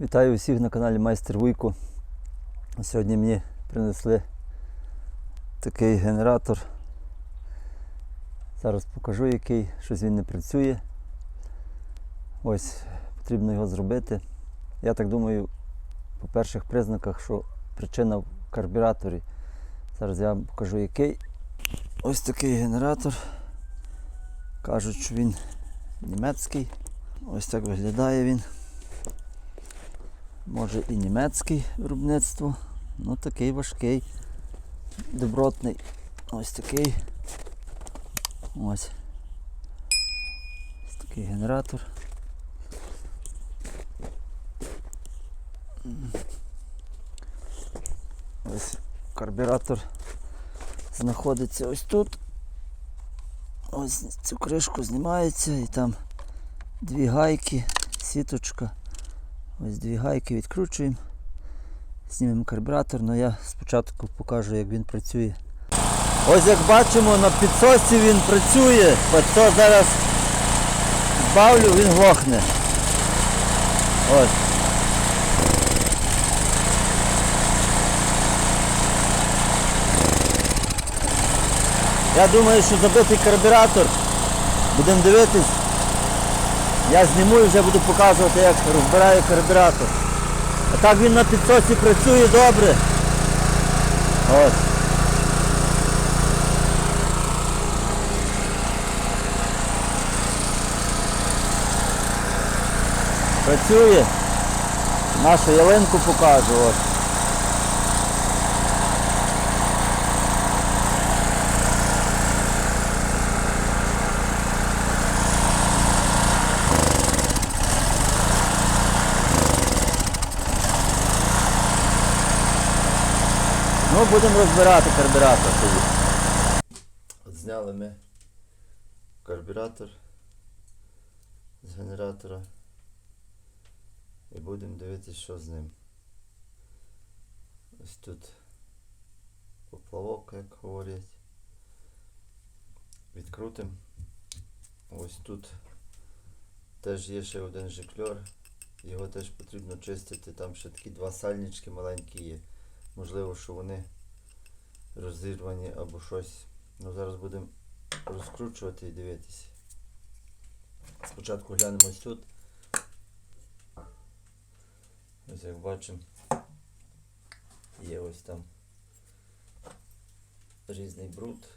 Вітаю усіх на каналі Майстер Вуйко. Сьогодні мені принесли такий генератор. Зараз покажу який, щось він не працює. Ось потрібно його зробити. Я так думаю, по перших признаках, що причина в карбюраторі. Зараз я вам покажу який. Ось такий генератор. Кажуть, що він німецький. Ось так виглядає він. Може і німецький виробництво. Ну такий важкий, добротний. Ось такий. Ось. Ось такий генератор. Ось карбюратор знаходиться ось тут. Ось цю кришку знімається і там дві гайки, сіточка. Ось дві гайки відкручуємо. Знімемо карбюратор, але я спочатку покажу, як він працює. Ось як бачимо, на підсосі він працює. Підсос зараз збавлю, він глохне. Ось. Я думаю, що забитий карбюратор. Будемо дивитись. Я зніму і вже буду показувати, як розбираю карбюратор. А так він на підсосі працює добре. Ось. Працює. Нашу ялинку покажу. Ось. Ну, будемо розбирати карбюратор тоді. Зняли ми карбюратор з генератора і будемо дивитися, що з ним. Ось тут поплавок, як говорять. Відкрутимо. Ось тут теж є ще один жикльор. Його теж потрібно чистити. Там ще такі два сальнички маленькі є. Можливо, що вони розірвані або щось. Ну зараз будемо розкручувати і дивитися. Спочатку глянемо ось тут. Ось як бачимо, є ось там різний бруд.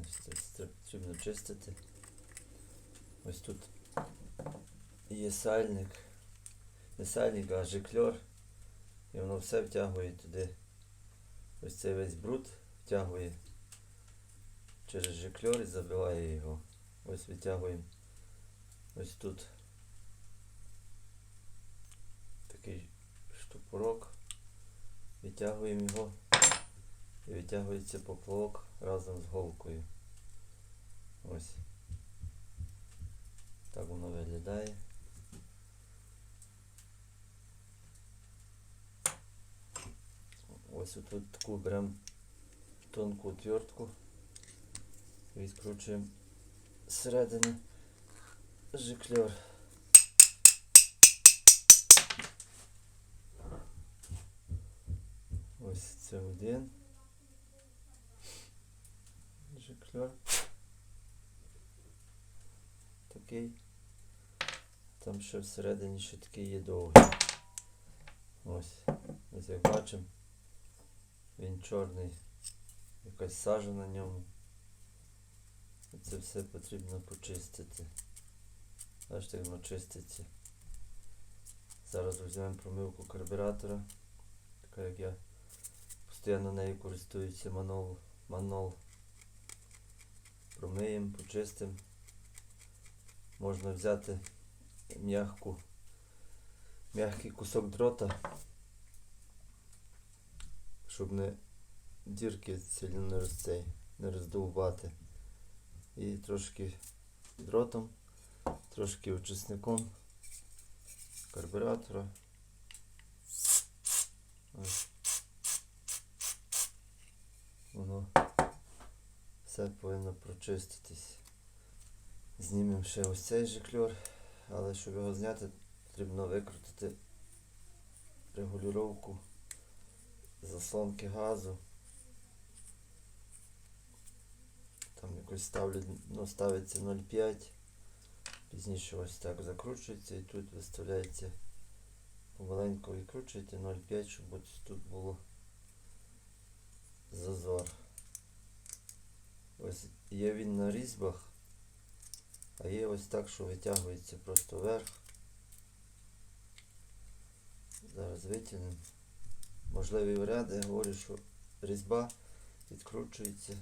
Ось це, потрібно чистити. Ось тут є сальник. Не сальник, а жикльор. І воно все втягує туди. Ось цей весь бруд втягує через жикльор і забиває його. Ось витягуємо. Ось тут такий штупорок. Витягуємо його і витягується поплавок разом з голкою. Ось. Так воно виглядає. Ось тут таку беремо тонку отвертку, відкручуємо зсередини жикльор. Ось це один жикльор. Такий. Там ще всередині ще такий є довгий. Ось. Ось як бачимо. Він чорний, якась сажа на ньому. І це все потрібно почистити. Бачите, як воно чиститься. Зараз візьмемо промивку карбюратора. Така як я постійно нею користуюся манол. манол. Промиємо, почистимо. Можна взяти м'ягку, м'який кусок дрота щоб не дірки сильно не розцей, не роздовбати. І трошки дротом, трошки очисником карбюратора. Воно все повинно прочиститись. Знімемо ще ось цей жикльор, але щоб його зняти, потрібно викрутити регулювання заслонки газу. Там якось ставлять, ну, ставиться 0,5. Пізніше ось так закручується і тут виставляється помаленьку відкручуєте 0,5, щоб ось тут було зазор. Ось є він на різьбах, а є ось так, що витягується просто вверх. Зараз витягнемо. Можливий варіант, я говорю, що різьба відкручується.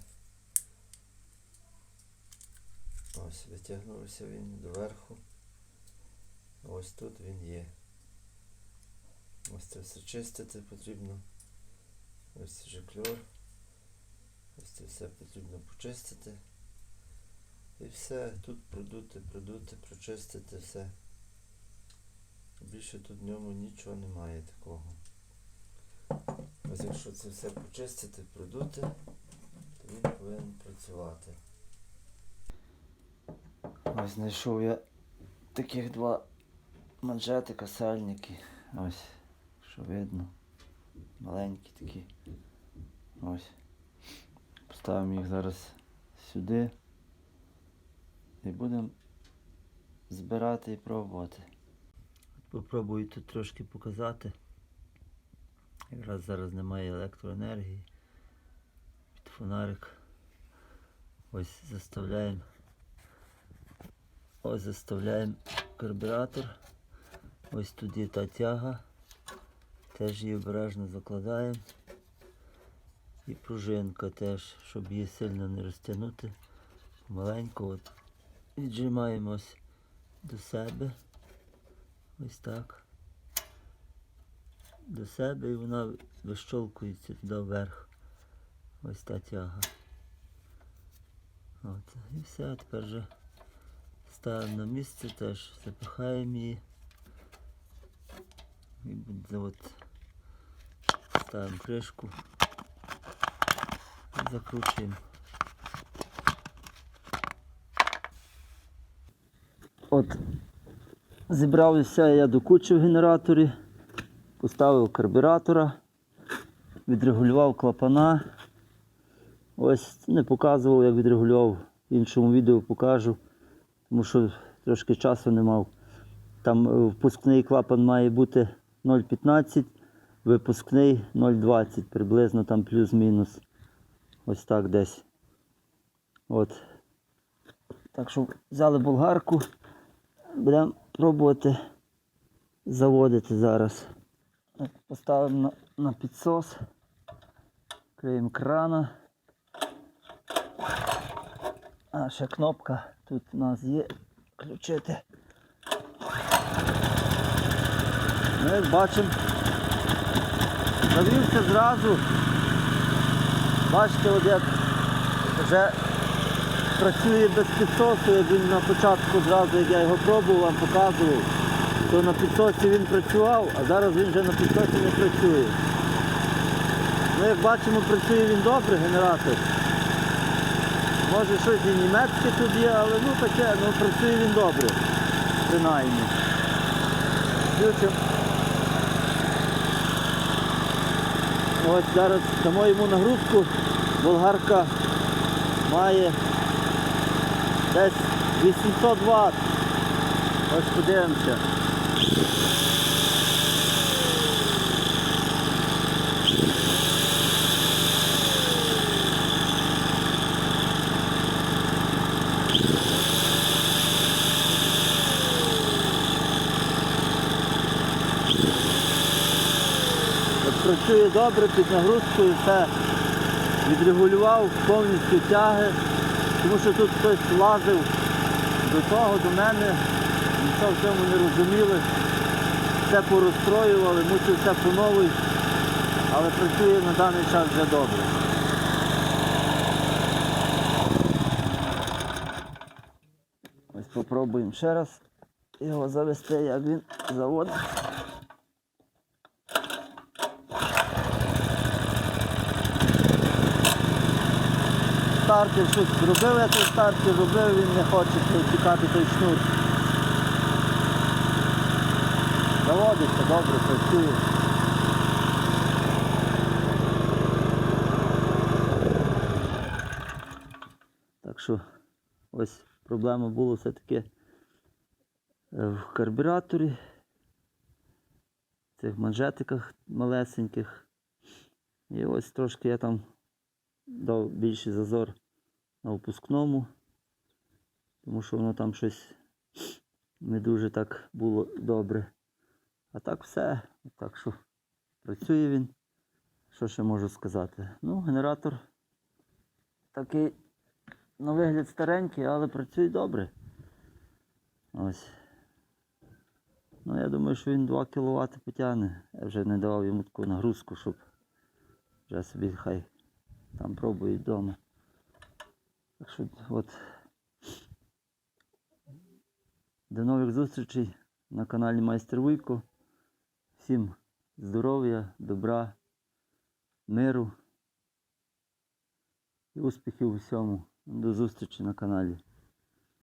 Ось витягнувся він доверху. Ось тут він є. Ось це все чистити потрібно. Ось жикльор. Ось це все потрібно почистити. І все, тут продути, продути, прочистити все. Більше тут в ньому нічого немає такого. Ось якщо це все почистити, продути, то він повинен працювати. Ось знайшов я таких два манжетика, сальники. Ось, що видно. Маленькі такі. Ось. Поставимо їх зараз сюди. І будемо збирати і пробувати. Попробую тут трошки показати. Якраз зараз немає електроенергії. Під фонарик. Ось заставляємо. Ось заставляємо карбюратор. Ось тут є та тяга. Теж її обережно закладаємо. І пружинка теж, щоб її сильно не розтягнути. Маленько от віджимаємось до себе. Ось так. До себе і вона вищолкується туди вверх. Ось та тяга. От. І все, тепер вже ставимо на місце теж, запихаємо її. І буде от ставимо кришку і закручуємо. От зібрався я до кучі в генераторі, поставив карбюратора, відрегулював клапана. Ось не показував, як відрегулював, в іншому відео покажу, тому що трошки часу не мав. Там е, впускний клапан має бути 0,15, випускний 0,20, приблизно там плюс-мінус. Ось так десь. От. Так що взяли болгарку, будемо пробувати заводити зараз. Поставимо на, на підсос, криємо крана. А, ще кнопка тут у нас є включити. Як бачимо, завівся зразу. Бачите, от як вже працює без підсосу, як він на початку зразу, як я його пробував, вам показував, то на підсосі він працював, а зараз він вже на підсосі не працює. Ну, як бачимо, працює він добре, генератор. Може щось і німецьке тут є, але ну таке, ну працює він добре, принаймні. Включимо. Ось зараз дамо йому нагрузку. Болгарка має десь 800 Вт. Ось подивимося. Працює добре під нагрузкою, все відрегулював повністю тяги, тому що тут хтось лазив до того, до мене, нічого в цьому не розуміли, все порозстроювали, мусив все по новій, але працює на даний час вже добре. Ось попробуємо ще раз його завести, як він заводиться. Стартер щось зробив, я той стартер робив, він не хоче протікати той шнур. Заводиться, добре працює. Так що ось проблема була все-таки е, в карбюраторі, в цих манжетиках малесеньких. І ось трошки я там дав більший зазор на опускному, тому що воно там щось не дуже так було добре. А так все. Так що працює він. Що ще можу сказати? Ну, генератор такий на вигляд старенький, але працює добре. Ось. Ну, я думаю, що він 2 кВт потягне. Я вже не давав йому таку нагрузку, щоб вже собі хай там пробують вдома. Так що от. До нових зустрічей на каналі Майстер Вуйко. Всім здоров'я, добра, миру і успіхів у всьому. До зустрічі на каналі.